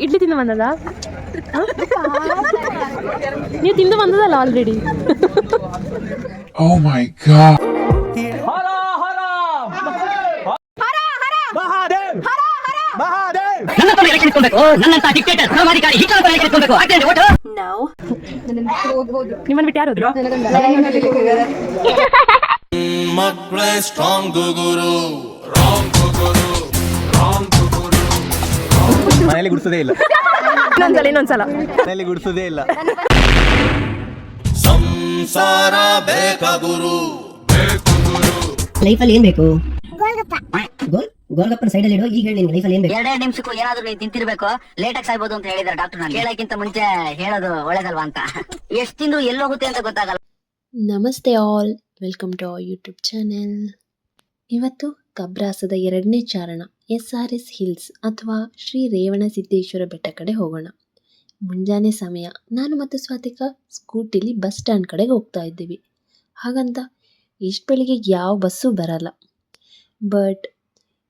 ಇಡ್ಲಿ ತಿಂದು ಬಂದದ? ನೀವು ತಿಂದು ಬಂದದಲ್ಲ ಆಲ್ರೆಡಿ Oh ನಿಮ್ಮನ್ನು ಬಿಟ್ಟು ಯಾರು? ಮಕ್ಕಳೇ ಸ್ಟ್ರಾಂಗ್ ಗುರು ರಾಂಗ್ ಗುರು ರಾಂಗ್ ಮನೇಲಿ ಗುಡಿಸೋದೇ ಇಲ್ಲ. ಇನ್ನೊಂದ್ಸಲ ಇನ್ನೊಂದ್ಸಲ. ಮನೇಲಿ ಗುಡಿಸೋದೇ ಇಲ್ಲ. ಸಂಸಾರ ಬೇಕ ಗುರು? ಬೇಕು ಗುರು ಲೈಫಲ್ಲಿ ಏನ್ ಬೇಕು? ಗೋಲ್? ಗೋಲ್ಗಪ್ಪನ ಸೈಡಲ್ಲಿ ಇಡೋ ಈಗ ಹೇಳಿ ನಿನ್ ಲೈಫಲ್ಲಿ ಏನ್ ಬೇಕು? ಎರಡೆರಡು ನಿಮಿಷಕ್ಕೂ ಏನಾದ್ರೂ ನೀನ್ ತಿಂತಿರ್ಬೇಕು. ಲೇಟ್ ಆಗಿ ಸಾಯ್ಬೋದು ಅಂತ ಹೇಳಿದಾರೆ ಡಾಕ್ಟರ್ ನಾನು ಹೇಳಕ್ಕಿಂತ ಮುಂಚೆ ಹೇಳೋದು ಒಳ್ಳೇದಲ್ವಾ ಅಂತ. ಎಷ್ಟು ತಿಂದ್ರು ಎಲ್ಲೋಗುತ್ತೆ ಅಂತ ಗೊತ್ತಾಗಲ್ಲ. ನಮಸ್ತೆ all welcome to our YouTube channel ಇವತ್ತು ಕಬ್ರಾಸದ ಎರಡನೇ ಚಾರಣ. ಎಸ್ ಆರ್ ಎಸ್ ಹಿಲ್ಸ್ ಅಥವಾ ಶ್ರೀ ರೇವಣ ಸಿದ್ದೇಶ್ವರ ಬೆಟ್ಟ ಕಡೆ ಹೋಗೋಣ. ಮುಂಜಾನೆ ಸಮಯ. ನಾನು ಮತ್ತು ಸ್ವಾತಿಕ ಸ್ಕೂಟಿಲಿ ಬಸ್ ಸ್ಟ್ಯಾಂಡ್ ಕಡೆಗೆ ಹೋಗ್ತಾ ಇದ್ದೀವಿ. ಹಾಗಂತ ಇಷ್ಟು ಬೆಳಿಗ್ಗೆ ಯಾವ ಬಸ್ಸು ಬರಲ್ಲ. ಬಟ್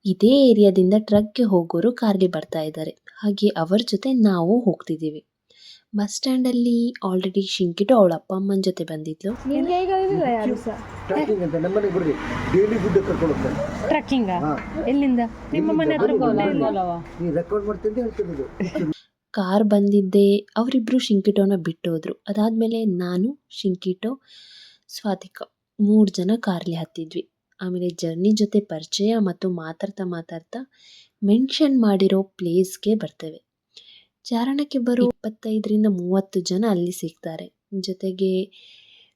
ಇದೇ ಏರಿಯಾದಿಂದ ಟ್ರಕ್ಗೆ ಹೋಗೋರು ಕಾರ್ಗೆ ಬರ್ತಾ ಇದ್ದಾರೆ. ಹಾಗೆ ಅವರ ಜೊತೆ ನಾವು ಹೋಗ್ತಿದ್ದೀವಿ. ಬಸ್ ಸ್ಟ್ಯಾಂಡಲ್ಲಿ ಆಲ್ರೆಡಿ ಶಿಂಕಿಟು ಅವಳ ಅಪ್ಪ ಅಮ್ಮನ ಜೊತೆ ಬಂದಿದ್ಲು. ಟ್ರ್ಯಾಕಿಂಗ್ ಅಂತ. ನಮ್ಮನೆ ಬರ್ರಿ ಡೈಲಿ ಗುಡ್ಡ ಕರ್ಕೊಂಡು ಹೋಗ್ತಾರೆ. ಟ್ರಕ್ಕಿಂಗ ಎಲ್ಲಿಂದ? ನಿಮ್ಮ ಮನೆ ಹತ್ರ ನೀ ರೆಕಾರ್ಡ್ ಮಾಡ್ತಿದ್ದೆ ಹೇಳ್ತಿದ್ದು ಕಾರ್ ಬಂದಿದ್ದೆ ಅವರಿಬ್ರು ಶಿಂಕಿಟೋನ ಬಿಟ್ಟೋದ್ರು. ಅದಾದ್ಮೇಲೆ ನಾನು ಶಿಂಕಿಟೋ ಸ್ವಾತಿಕ ಮೂರು ಜನ ಕಾರ್ಲಿ ಹತ್ತಿದ್ವಿ. ಆಮೇಲೆ ಜರ್ನಿ ಜೊತೆ ಪರಿಚಯ ಮತ್ತು ಮಾತಾಡ್ತಾ ಮಾತಾಡ್ತಾ ಮೆನ್ಷನ್ ಮಾಡಿರೋ ಪ್ಲೇಸ್ಗೆ ಬರ್ತೇವೆ. ಚಾರಣಕ್ಕೆ ಬರುವ ಇಪ್ಪತ್ತೈದರಿಂದ ಮೂವತ್ತು ಜನ ಅಲ್ಲಿ ಸಿಗ್ತಾರೆ. ಜೊತೆಗೆ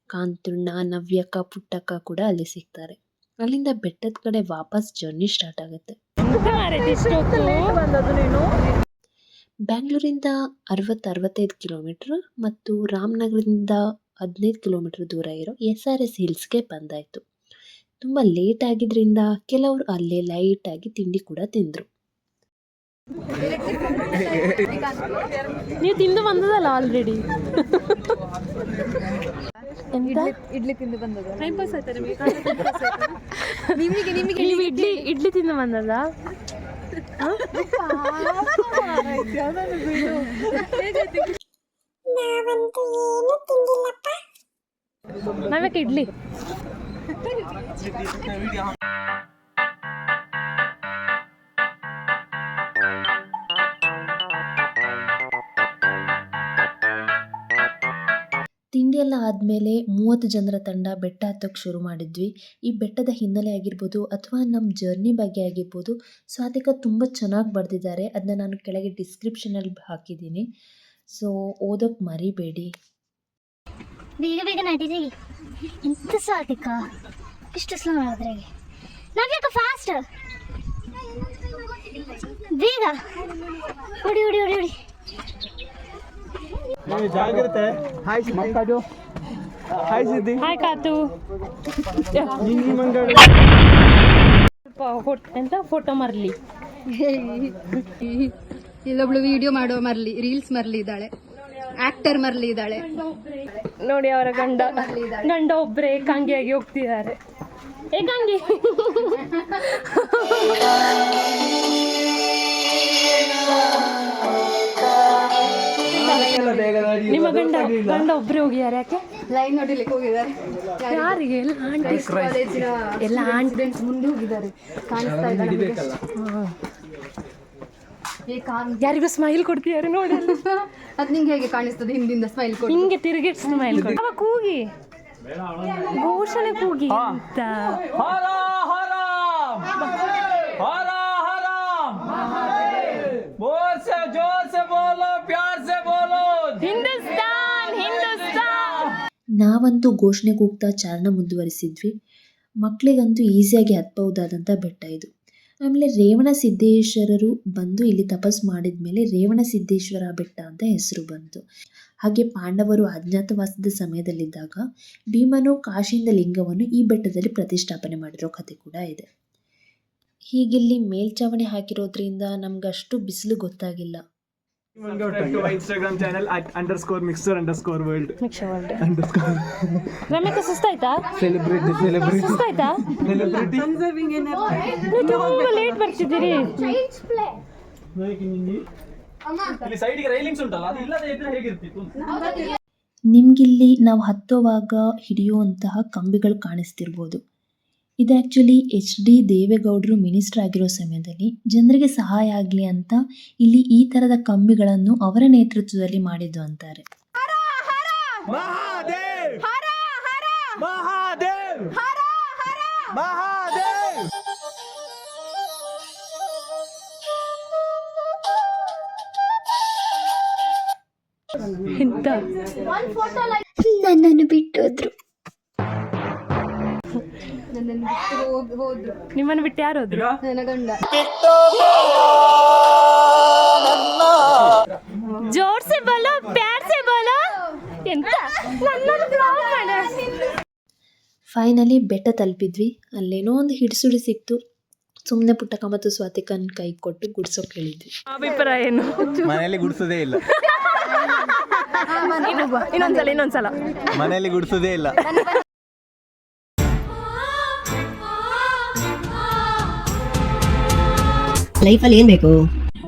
ಕಾಂತುಣ್ಣ ನವ್ಯಕ ಪುಟ್ಟಕ್ಕ ಕೂಡ ಅಲ್ಲಿ ಸಿಗ್ತಾರೆ. ಅಲ್ಲಿಂದ ಬೆಟ್ಟದ ಕಡೆ ವಾಪಸ್ ಜರ್ನಿ ಸ್ಟಾರ್ಟ್ ಆಗುತ್ತೆ. ಬ್ಯಾಂಗ್ಳೂರಿಂದ ಅರವತ್ತು ಅರವತ್ತೈದು ಕಿಲೋಮೀಟ್ರ್ ಮತ್ತು ರಾಮನಗರದಿಂದ ಹದಿನೈದು ಕಿಲೋಮೀಟ್ರ್ ದೂರ ಇರೋ ಎಸ್ ಆರ್ ಎಸ್ ಹಿಲ್ಸ್ಗೆ ಬಂದಾಯಿತು. ತುಂಬ ಲೇಟ್ ಆಗಿದ್ದರಿಂದ ಕೆಲವರು ಅಲ್ಲೇ ಲೈಟಾಗಿ ತಿಂಡಿ ಕೂಡ ತಿಂದರು. ನೀವು ತಿಂದು ಬಂದದಲ್ಲ ಆಲ್ರೆಡಿ ಇಡ್ಲಿ ತಿಂದು ಬಂದದ. ಟೈಮ್ ಪಾಸ್ ಆಯ್ತಾ ನಿಮಗೆ? ನಿಮಗೆ ನೀವು ಇಡ್ಲಿ ಇಡ್ಲಿ ತಿಂದು ಬಂದದ? ನಾವ್ಯಾಕೆ ಇಡ್ಲಿ? ಎಲ್ಲ ಆದಮೇಲೆ ಮೂವತ್ತು ಜನರ ತಂಡ ಬೆಟ್ಟ ಹತ್ತೋಕ್ಕೆ ಶುರು ಮಾಡಿದ್ವಿ. ಈ ಬೆಟ್ಟದ ಹಿನ್ನೆಲೆ ಆಗಿರ್ಬೋದು ಅಥವಾ ನಮ್ಮ ಜರ್ನಿ ಬಗ್ಗೆ ಆಗಿರ್ಬೋದು ಸ್ವಾತಿಕ ತುಂಬ ಚೆನ್ನಾಗಿ ಬರೆದಿದ್ದಾರೆ. ಅದನ್ನ ನಾನು ಕೆಳಗೆ ಡಿಸ್ಕ್ರಿಪ್ಷನಲ್ಲಿ ಹಾಕಿದ್ದೀನಿ. ಸೊ ಓದೋಕ್ಕೆ ಮರಿಬೇಡಿ. ಬೇಗ ಬೇಗ ಎಂತ ಇಷ್ಟು ಸ್ಲೋ ಮಾಡಿದ್ರೆ ಫಾಸ್ಟ್ ಬೇಗ. ಹೊಡಿ ಹೊಡಿ ಹೊಡಿ. ಜಾಗ್ರತೆ. ಹಾಯ್ ಮಕ್ಕಳು ಹಾಯ್ ಸಿದ್ದಿ ಹಾಯ್ ಕಾತು. ಎಂತ? ಫೋಟೋ ಮರಲಿ. ಇಲ್ಲೊಬ್ಳು ವಿಡಿಯೋ ಮಾಡೋ ಮರ್ಲಿ ರೀಲ್ಸ್ ಮರ್ಲಿ ಇದ್ದಾಳೆ. ಆಕ್ಟರ್ ಮರ್ಲಿ ಇದ್ದಾಳೆ. ನೋಡಿ ಅವರ ಗಂಡ. ಗಂಡ ಒಬ್ಬರೇ ಏಕಾಂಗಿಯಾಗಿ ಹೋಗ್ತಿದ್ದಾರೆ. ಏಕಾಂಗಿ ನಿಮ್ಮ ಗಂಡ ಗಂಡ ಒಬ್ಬರೇ ಹೋಗಿದ್ದಾರೆ ಯಾಕೆ? ಲೈನ್ ನೋಡಿಲಿಕ್ಕೆ ಹೋಗಿದ್ದಾರೆ. ಯಾರಿಗೆ? ಎಲ್ಲ ಆಂಟಿ. ಕಾಲೇಜಿನ ಎಲ್ಲ ಆಂಟಿ. ಮುಂದೆ ಹೋಗಿದ್ದಾರೆ. ಕಾಣಿಸ್ತಾ ಇಲ್ಲ ನಮಗೆ. ಏ ಕಾನ್ ಯಾರಿಗೂ ಸ್ಮೈಲ್ ಕೊಡ್ತೀಯಾರೆ ನೋಡಿ. ಅದ್ ನಿಂಗೆ ಹೇಗೆ ಕಾಣಿಸ್ತದೆ? ಹಿಂದಿಂದ ಸ್ಮೈಲ್ ಕೊಡಿ. ಹಿಂಗೆ ತಿರುಗಿಟ್ ಸ್ಮೈಲ್ ಕೊಡಿ. ಅವ ಕೂಗಿ. ಘೋಷಣೆ ಕೂಗಿ ಅಂತ. ನಾವಂತೂ ಘೋಷಣೆ ಕೂಗ್ತಾ ಚಾರಣ ಮುಂದುವರಿಸಿದ್ವಿ. ಮಕ್ಕಳಿಗಂತೂ ಈಸಿಯಾಗಿ ಹತ್ಬಹುದಾದಂಥ ಬೆಟ್ಟ ಇದು. ಆಮೇಲೆ ರೇವಣ ಸಿದ್ದೇಶ್ವರರು ಬಂದು ಇಲ್ಲಿ ತಪಸ್ ಮಾಡಿದ ಮೇಲೆ ರೇವಣ ಸಿದ್ದೇಶ್ವರ ಬೆಟ್ಟ ಅಂತ ಹೆಸರು ಬಂತು. ಹಾಗೆ ಪಾಂಡವರು ಅಜ್ಞಾತವಾಸದ ಸಮಯದಲ್ಲಿದ್ದಾಗ ಭೀಮನು ಕಾಶಿಯಿಂದ ಲಿಂಗವನ್ನು ಈ ಬೆಟ್ಟದಲ್ಲಿ ಪ್ರತಿಷ್ಠಾಪನೆ ಮಾಡಿರೋ ಕಥೆ ಕೂಡ ಇದೆ. ಹೀಗಿಲ್ಲಿ ಮೇಲ್ಚಾವಣಿ ಹಾಕಿರೋದ್ರಿಂದ ನಮ್ಗಷ್ಟು ಬಿಸಿಲು ಗೊತ್ತಾಗಿಲ್ಲ. ಸ್ಕೋರ್ ವರ್ಲ್ಡ್ ರಮ್ಯಕ್ಕ ಸುಸ್ತಾಯ್ತಾ? ಸುಸ್ತಾಯ್ತಾ? ನೀವು ತುಂಬಾ ಲೇಟ್ ಬರ್ತಿದ್ದೀರಿ. ಇಲ್ಲಿ ಸೈಡ್ಗೆ ರೈಲಿಂಗ್ಸ್ ಉಂಟಲ್ಲ ಅದು ಇಲ್ಲದೆ ಇದ್ರೆ ಹೇಗಿರ್ತಿತ್ತು? ನಿಮಗಿಲ್ಲಿ ನಾವು ಹತ್ತುವಾಗ ಹಿಡಿಯುವಂತಹ ಕಂಬಿಗಳು ಕಾಣಿಸ್ತಿರ್ಬೋದು. ಇದು ಆ್ಯಕ್ಚುಲಿ ಎಚ್ ಡಿ ದೇವೇಗೌಡರು ಮಿನಿಸ್ಟರ್ ಆಗಿರೋ ಸಮಯದಲ್ಲಿ ಜನರಿಗೆ ಸಹಾಯ ಆಗಲಿ ಅಂತ ಇಲ್ಲಿ ಈ ಥರದ ಕಂಬಿಗಳನ್ನು ಅವರ ನೇತೃತ್ವದಲ್ಲಿ ಮಾಡಿದ್ದು ಅಂತಾರೆ. ನನ್ನನ್ನು ಬಿಟ್ಟೋದ್ರು. ನನ್ನನ್ನು ಬಿಟ್ಟು ಹೋಗ್ ಹೋದ್ರು. ನಿಮ್ಮನ್ನು ಬಿಟ್ಟು ಯಾರು ಹೋದ್ರು? ನನ್ನ ಗಂಡ. ಜೋರ್ಸೆ ಬಲ ಪ್ಯಾರ್ಸೆ ಬೋಲೋ. ಎಂತ? ನನ್ನನ್ನು block ಮಾಡು. ಫೈನಲಿ ಬೆಟ್ಟ ತಲುಪಿದ್ವಿ. ಅಲ್ಲೇನೋ ಒಂದು ಹಿಡಿಸುಡಿ ಸಿಕ್ತು. ಸುಮ್ಮನೆ ಪುಟ್ಟಕ ಮತ್ತು ಸ್ವಾತಿಕನ್ ಕೈ ಕೊಟ್ಟು ಗುಡ್ಸೋಕೆ ಹೇಳಿದ್ವಿ. ಅಭಿಪ್ರಾಯ ಏನು? ಮನೆಯಲ್ಲಿ ಗುಡಿಸೋದೇ ಇಲ್ಲ. ಇನ್ನೊಂದ್ಸಲ ಇನ್ನೊಂದ್ಸಲ. ಮನೆಯಲ್ಲಿ ಗುಡಿಸೋದೇ ಇಲ್ಲ. ಲೈಫಲ್ಲಿ ಏನ್ ಬೇಕು?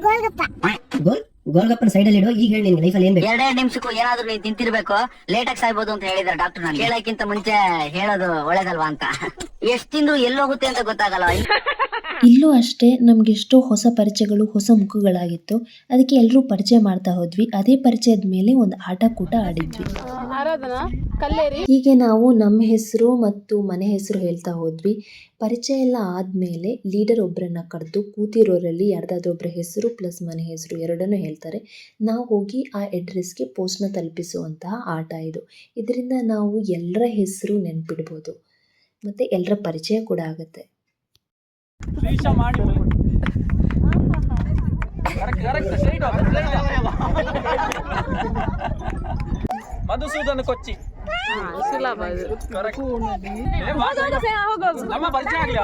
ಗೋಲ್ಗಪ್ಪ. ಗೋಲ್? ಗೋಲ್ಗಪ್ಪನ ಸೈಡ್ ಅಲ್ಲಿ ಇಡೋ ಈಗ ಹೇಳಿ ನಿನ್ ಲೈಫಲ್ಲಿ ಏನ್ ಬೇಕು? ಎರಡೇ ನಿಮಿಷಕ್ಕೂ ಏನಾದ್ರೂ ನೀನ್ ತಿಂತಿರ್ಬೇಕು. ಲೇಟಾಗಿ ಸಾಯ್ಬೋದು ಅಂತ ಹೇಳಿದ್ರೆ ಡಾಕ್ಟರ್ ನಾನು ಹೇಳಕ್ಕಿಂತ ಮುಂಚೆ ಹೇಳೋದು ಒಳ್ಳೇದಲ್ವಾ ಅಂತ. ಎಷ್ಟ್ ತಿಂದ್ರು ಎಲ್ಲೋಗುತ್ತೆ ಅಂತ ಗೊತ್ತಾಗಲ್ಲ. ಇಲ್ಲೂ ಅಷ್ಟೇ ನಮಗೆಷ್ಟೋ ಹೊಸ ಪರಿಚಯಗಳು ಹೊಸ ಮುಖಗಳಾಗಿತ್ತು. ಅದಕ್ಕೆ ಎಲ್ಲರೂ ಪರಿಚಯ ಮಾಡ್ತಾ ಹೋದ್ವಿ. ಅದೇ ಪರಿಚಯದ ಮೇಲೆ ಒಂದು ಆಟ ಕೂಟ ಆಡಿದ್ವಿ ಹೀಗೆ ನಾವು ನಮ್ಮ ಹೆಸರು ಮತ್ತು ಮನೆ ಹೆಸರು ಹೇಳ್ತಾ ಹೋದ್ವಿ. ಪರಿಚಯ ಎಲ್ಲ ಆದ್ಮೇಲೆ ಲೀಡರ್ ಒಬ್ಬರನ್ನ ಕರೆದು ಕೂತಿರೋರಲ್ಲಿ ಯಾರ್ದಾದ್ರೂ ಒಬ್ಬರ ಹೆಸರು ಪ್ಲಸ್ ಮನೆ ಹೆಸರು ಎರಡನ್ನೂ ಹೇಳ್ತಾರೆ. ನಾವು ಹೋಗಿ ಆ ಅಡ್ರೆಸ್ಗೆ ಪೋಸ್ಟ್ನ ತಲುಪಿಸುವಂತಹ ಆಟ ಇದು. ಇದರಿಂದ ನಾವು ಎಲ್ಲರ ಹೆಸರು ನೆನಪಿಡ್ಬೋದು. ಮತ್ತು ಎಲ್ಲರ ಪರಿಚಯ ಕೂಡ ಆಗುತ್ತೆ. ಶ್ರೀಶ ಮಾಡಿ ಕರೆಕ್ಟ್ ಕರೆಕ್ಟ್ ಸ್ಟ್ರೈಟ್ ಮಧುಸೂದನ್ ಕೊಚ್ಚಿ ಸುಲಭ ನಮ್ಮ ಪರಿಚಯ ಆಗ್ಲಿ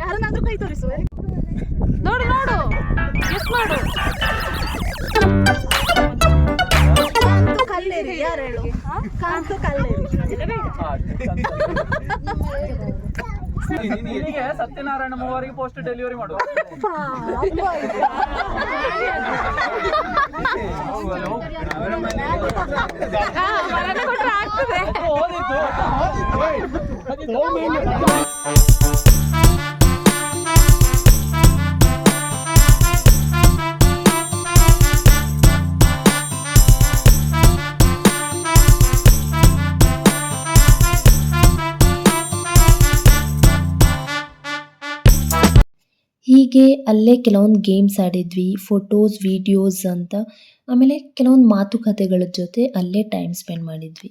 ಯಾರನ್ನಾದ್ರೂ ಕೈ ತೋರಿಸು ನೋಡು ನೋಡು ಎಸ್ ಮಾಡು ಕಲ್ಲೇರಿ ಯಾರು ಹೇಳು ಕಾಂತು ಕಲ್ಲೇರಿ ನಿನಗೆ ಸತ್ಯನಾರಾಯಣ ಮೂವರಿಗೆ ಪೋಸ್ಟ್ ಡೆಲಿವರಿ ಮಾಡುವ ಹೀಗೆ ಅಲ್ಲೇ ಕೆಲವೊಂದು ಗೇಮ್ಸ್ ಆಡಿದ್ವಿ ಫೋಟೋಸ್ ವೀಡಿಯೋಸ್ ಅಂತ. ಆಮೇಲೆ ಕೆಲವೊಂದು ಮಾತುಕತೆಗಳ ಜೊತೆ ಅಲ್ಲೇ ಟೈಮ್ ಸ್ಪೆಂಡ್ ಮಾಡಿದ್ವಿ.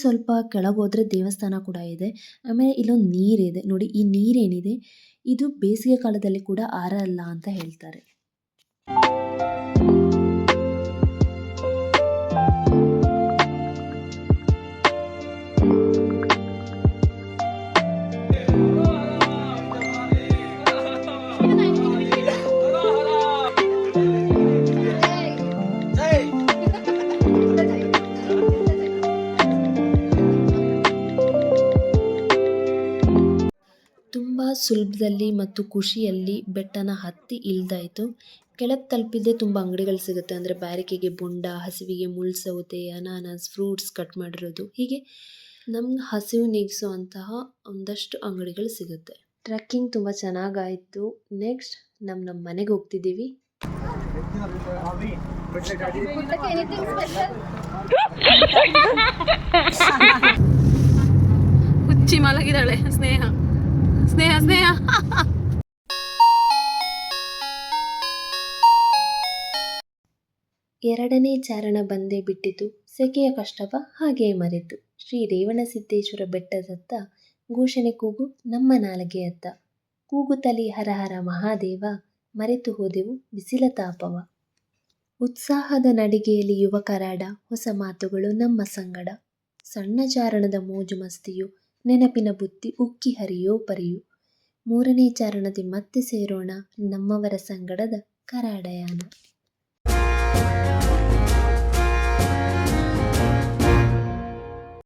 ಸ್ವಲ್ಪ ಕೆಳಗೋದ್ರೆ ದೇವಸ್ಥಾನ ಕೂಡ ಇದೆ. ಆಮೇಲೆ ಇಲ್ಲೊಂದು ನೀರಿದೆ. ನೋಡಿ, ಈ ನೀರೇನಿದೆ? ಇದು ಬೇಸಿಗೆ ಕಾಲದಲ್ಲಿ ಕೂಡ ಆರಲ್ಲ ಅಂತ ಹೇಳ್ತಾರೆ. ಸುಲಭದಲ್ಲಿ ಮತ್ತು ಖುಷಿಯಲ್ಲಿ ಬೆಟ್ಟನ ಹತ್ತಿ ಇಲ್ದಾಯಿತು. ಕೆಳಗೆ ತಲುಪಿದ್ದೆ ತುಂಬ ಅಂಗಡಿಗಳು ಸಿಗುತ್ತೆ. ಅಂದರೆ ಬ್ಯಾರಿಕೆಗೆ ಬೊಂಡ, ಹಸಿವಿಗೆ ಮುಳ್ಳು ಅನಾನಸ್, ಫ್ರೂಟ್ಸ್ ಕಟ್ ಮಾಡಿರೋದು. ಹೀಗೆ ನಮ್ಗೆ ಹಸಿವು ನೀಗಿಸುವಂತಹ ಒಂದಷ್ಟು ಅಂಗಡಿಗಳು ಸಿಗುತ್ತೆ. ಟ್ರೆಕ್ಕಿಂಗ್ ತುಂಬ ಚೆನ್ನಾಗಾಯಿತು. ನೆಕ್ಸ್ಟ್ ನಮ್ಮ ನಮ್ಮ ಮನೆಗೆ ಹೋಗ್ತಿದ್ದೀವಿ. ಹುಚ್ಚಿ ಮಲಗಿದಾಳೆ ಸ್ನೇಹ. ಸ್ನೇಹ ಸ್ನೇಹ ಎರಡನೇ ಚಾರಣ ಬಂದೇ ಬಿಟ್ಟಿತು. ಸೆಕೆಯ ಕಷ್ಟವ ಹಾಗೆ ಮರೆತು. ಶ್ರೀ ರೇವಣಸಿದ್ದೇಶ್ವರ ಬೆಟ್ಟದತ್ತ ಘೋಷಣೆ ಕೂಗು ನಮ್ಮ ನಾಲಗೆಯತ್ತ ಕೂಗುತ್ತಲಿ ಹರ ಹರ ಮಹಾದೇವ, ಮರೆತು ಹೋದೆವು ಬಿಸಿಲ ತಾಪವ. ಉತ್ಸಾಹದ ನಡಿಗೆಯಲ್ಲಿ ಯುವಕರಾಡ ಹೊಸ ಮಾತುಗಳು ನಮ್ಮ ಸಂಗಡ. ಸಣ್ಣ ಚಾರಣದ ಮೋಜು ಮಸ್ತಿಯು ನೆನಪಿನ ಬುತ್ತಿ ಉಕ್ಕಿ ಹರಿಯೋ ಪರಿಯು. ಮೂರನೇ ಚಾರಣದಿ ಮತ್ತೆ ಸೇರೋಣ ನಮ್ಮವರ ಸಂಗಡದ ಕರಾಡಯಾನ.